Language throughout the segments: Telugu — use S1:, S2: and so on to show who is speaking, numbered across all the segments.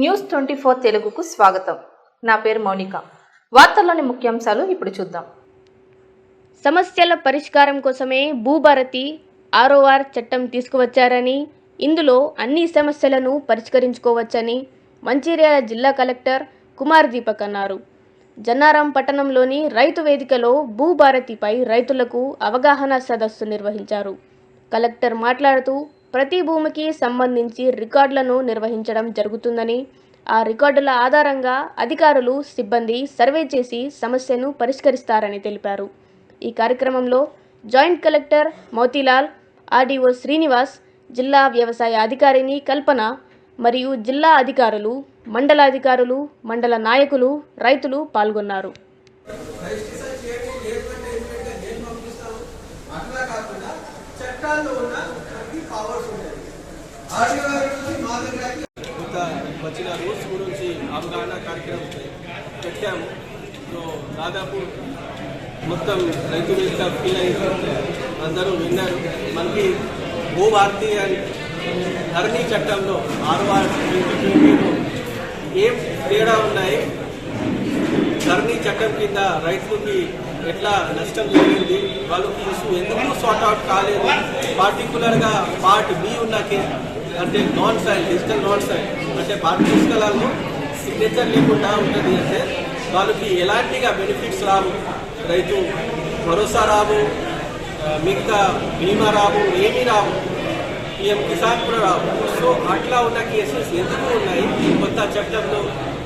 S1: న్యూస్ ట్వంటీ ఫోర్ తెలుగుకు స్వాగతం. నా పేరు మౌనిక. వార్తల్లోని ముఖ్యాంశాలు ఇప్పుడు చూద్దాం.
S2: సమస్యల పరిష్కారం కోసమే భూభారతి ఆర్ఓఆర్ చట్టం తీసుకువచ్చారని ఇందులో అన్ని సమస్యలను పరిష్కరించుకోవచ్చని మంచిర్యాల జిల్లా కలెక్టర్ కుమార్ దీపక్ అన్నారు. జన్నారం పట్టణంలోని రైతు వేదికలో భూభారతిపై రైతులకు అవగాహన సదస్సు నిర్వహించారు. కలెక్టర్ మాట్లాడుతూ ప్రతి భూమికి సంబంధించి రికార్డులను నిర్వహించడం జరుగుతుందని ఆ రికార్డుల ఆధారంగా అధికారులు సిబ్బంది సర్వే చేసి సమస్యను పరిష్కరిస్తారని తెలిపారు. ఈ కార్యక్రమంలో joint collector Motilal RDO Srinivas జిల్లా వ్యవసాయ అధికారిని కల్పన మరియు జిల్లా అధికారులు మండల అధికారులు మండల నాయకులు రైతులు పాల్గొన్నారు.
S3: చట్టాల్లో వచ్చిన రూల్స్ గురించి అవగాహన కార్యక్రమం పెట్టాము. సో దాదాపు మొత్తం రైతు మీద ఫీల్ అయింది అందరూ విన్నారు. మనకి భూభారతి అని ధరణి చట్టంలో ఆరు ఆరు ఏం తేడా ఉన్నాయి? ధరణి చట్టం కింద రైతులకి ఎట్లా నష్టం జరిగింది? వాళ్ళకి ఇష్యూ ఎందుకు సార్ట్ అవుట్ కాలేదు? పార్టికులర్గా పార్ట్ బి ఉన్న కేసు అంటే non sign digital non sign అంటే పార్ట్ పుస్తకాలలో సిగ్నేచర్ లేకుండా ఉంటుంది అంటే వాళ్ళకి ఎలాంటిగా బెనిఫిట్స్ రావు? రైతు భరోసా రావు మిగతా బీమా రావు ఏమీ రావు. పిఎం కిసాన్ కూడా రావు. సో అట్లా ఉన్న కేసెస్ ఎందుకు ఉన్నాయి? కొత్త చట్టంలో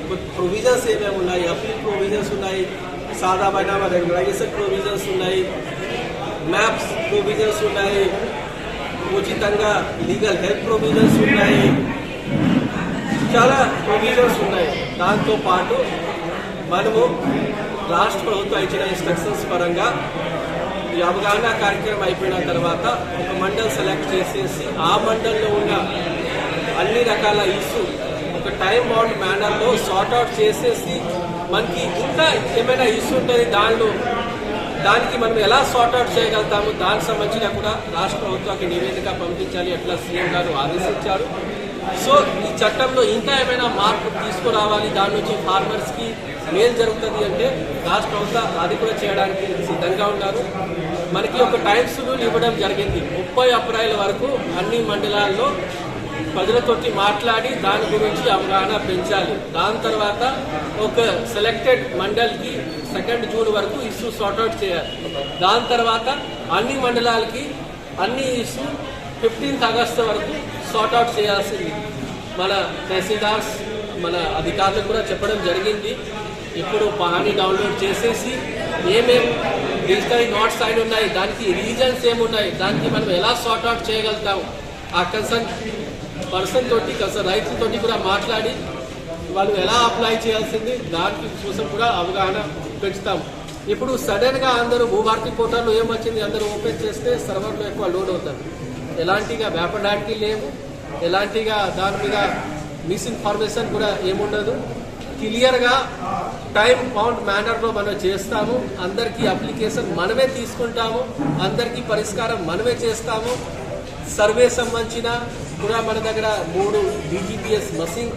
S3: ప్రొవిజన్స్ ఏమేమి ఉన్నాయి? అపీల్ ప్రొవిజన్స్ ఉన్నాయి. సాధారణ రెగ్యులైజేషన్ ప్రొవిజన్స్ ఉన్నాయి. మ్యాప్స్ ప్రొవిజన్స్ ఉన్నాయి. ఉచితంగా లీగల్ హెల్ప్ ప్రొవిజన్స్ ఉన్నాయి. చాలా ప్రొవిజన్స్ ఉన్నాయి. దాంతో పాటు మనము రాష్ట్ర ప్రభుత్వం ఇచ్చిన ఇన్స్ట్రక్షన్స్ పరంగా ఈ అవగాహన కార్యక్రమం అయిపోయిన తర్వాత ఒక మండల్ సెలెక్ట్ చేసేసి ఆ మండల్లో ఉన్న అన్ని రకాల ఇష్యూ ఒక టైం బౌండ్ మేనర్లో సార్ట్ అవుట్ చేసేసి మనకి ఇంకా ఏమైనా ఇష్యూ ఉంటుంది దానిలో దానికి మనం ఎలా సార్ట్ అవుట్ చేయగలుగుతాము దానికి సంబంధించిన కూడా రాష్ట్ర ప్రభుత్వానికి నివేదిక పంపించాలి అట్లా సీఎం గారు ఆదేశించారు. సో ఈ చట్టంలో ఇంకా ఏమైనా మార్పు తీసుకురావాలి దాని నుంచి ఫార్మర్స్కి మేలు జరుగుతుంది అంటే రాష్ట్ర ప్రభుత్వం అది కూడా చేయడానికి సిద్ధంగా ఉన్నారు. మనకి ఒక టైం షెడ్యూల్ ఇవ్వడం జరిగింది. ముప్పై అప్రాయల వరకు అన్ని మండలాల్లో ప్రజలతోటి మాట్లాడి దాని గురించి అవగాహన పెంచాలి. దాని తర్వాత ఒక సెలెక్టెడ్ మండల్కి సెకండ్ జూన్ వరకు ఇష్యూ సార్ట్అవుట్ చేయాలి. దాని తర్వాత అన్ని మండలాలకి అన్ని ఇష్యూ ఫిఫ్టీన్త్ ఆగస్టు వరకు సార్ట్అవుట్ చేయాల్సింది. మన తహసీల్దార్స్ మన అధికారులకు కూడా చెప్పడం జరిగింది. ఇప్పుడు పహాని డౌన్లోడ్ చేసేసి ఏమేం డిజిటల్ నాట్ సైడ్ ఉన్నాయి దానికి రీజన్స్ ఏమున్నాయి దానికి మనం ఎలా సార్ట్అవుట్ చేయగలుగుతాము ఆ కన్సర్న్ పర్సన్ తోటి కాస్త రైతులతోటి కూడా మాట్లాడి వాళ్ళు ఎలా అప్లై చేయాల్సింది దానికి కోసం కూడా అవగాహన పెంచుతాము ఇప్పుడు సడన్గా అందరూ భూభారతి పోర్టల్లో ఏమొచ్చింది అందరూ ఓపెన్ చేస్తే సర్వర్లో ఎక్కువ లోడ్ అవుతుంది ఎలాంటిగా వ్యాపడానికి లేవు. ఎలాంటిగా దాని మీద మిస్ఇన్ఫర్మేషన్ కూడా ఏముండదు. క్లియర్గా టైం బౌండ్ మేనర్లో మనం చేస్తాము. అందరికీ అప్లికేషన్ మనమే తీసుకుంటాము. అందరికీ పరిష్కారం మనమే చేస్తాము. సర్వే సంబంధించిన కూడా మన దగ్గర మూడు డీజీపీఎస్ మషిన్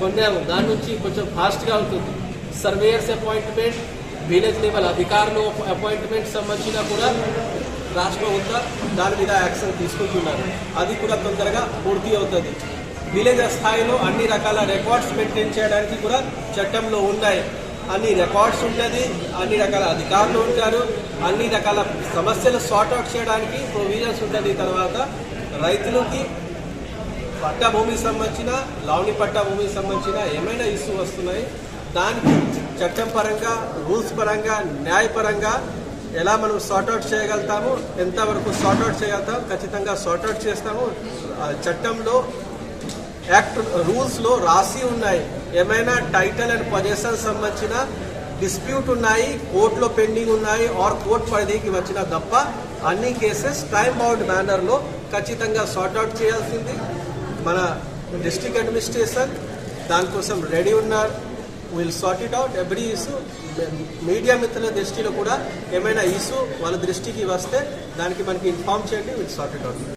S3: కొన్నాము. దాని నుంచి కొంచెం ఫాస్ట్గా అవుతుంది. సర్వేయర్స్ అపాయింట్మెంట్ విలేజ్ లెవెల్ అధికారులు అపాయింట్మెంట్ సంబంధించిన కూడా రాష్ట్ర ప్రభుత్వం దాని మీద యాక్షన్ తీసుకుంటున్నారు. అది కూడా తొందరగా పూర్తి అవుతుంది. విలేజ్ స్థాయిలో అన్ని రకాల రికార్డ్స్ మెయింటైన్ చేయడానికి కూడా చట్టంలో ఉన్నాయి. అన్ని రికార్డ్స్ ఉన్నది అన్ని రకాల అధికారులు ఉంటారు అన్ని రకాల సమస్యలు సార్ట్అవుట్ చేయడానికి ప్రొవిజన్స్ ఉంటుంది తర్వాత రైతులకి పట్టా భూమికి సంబంధించిన లావణి పట్టా భూమికి సంబంధించిన ఏమైనా ఇష్యూ వస్తున్నాయి దానికి చట్టం పరంగా రూల్స్ పరంగా న్యాయపరంగా ఎలా మనం సార్ట్అవుట్ చేయగలుగుతాము ఎంతవరకు సార్ట్అవుట్ చేయగలుగుతాం ఖచ్చితంగా సార్ట్అవుట్ చేస్తాము. ఆ చట్టంలో యాక్ట్ రూల్స్లో రాసి ఉన్నాయి. ఏమైనా టైటిల్ అండ్ పొజిషన్ సంబంధించిన డిస్ప్యూట్ ఉన్నాయి కోర్టులో పెండింగ్ ఉన్నాయి ఆర్ కోర్టు పరిధికి వచ్చిన తప్ప అన్ని కేసెస్ టైం బౌండ్ మేనర్లో ఖచ్చితంగా సార్ట్అవుట్ చేయాల్సింది. మన డిస్ట్రిక్ట్ అడ్మినిస్ట్రేషన్ దానికోసం రెడీ ఉన్నారు. Will sort it out every issue media మిత్రుల దృష్టిలో కూడా ఏమైనా ఇష్యూ వాళ్ళ దృష్టికి వస్తే దానికి మనకి ఇన్ఫార్మ్ చేయండి విల్ సార్ట్ ఇట్ అవుట్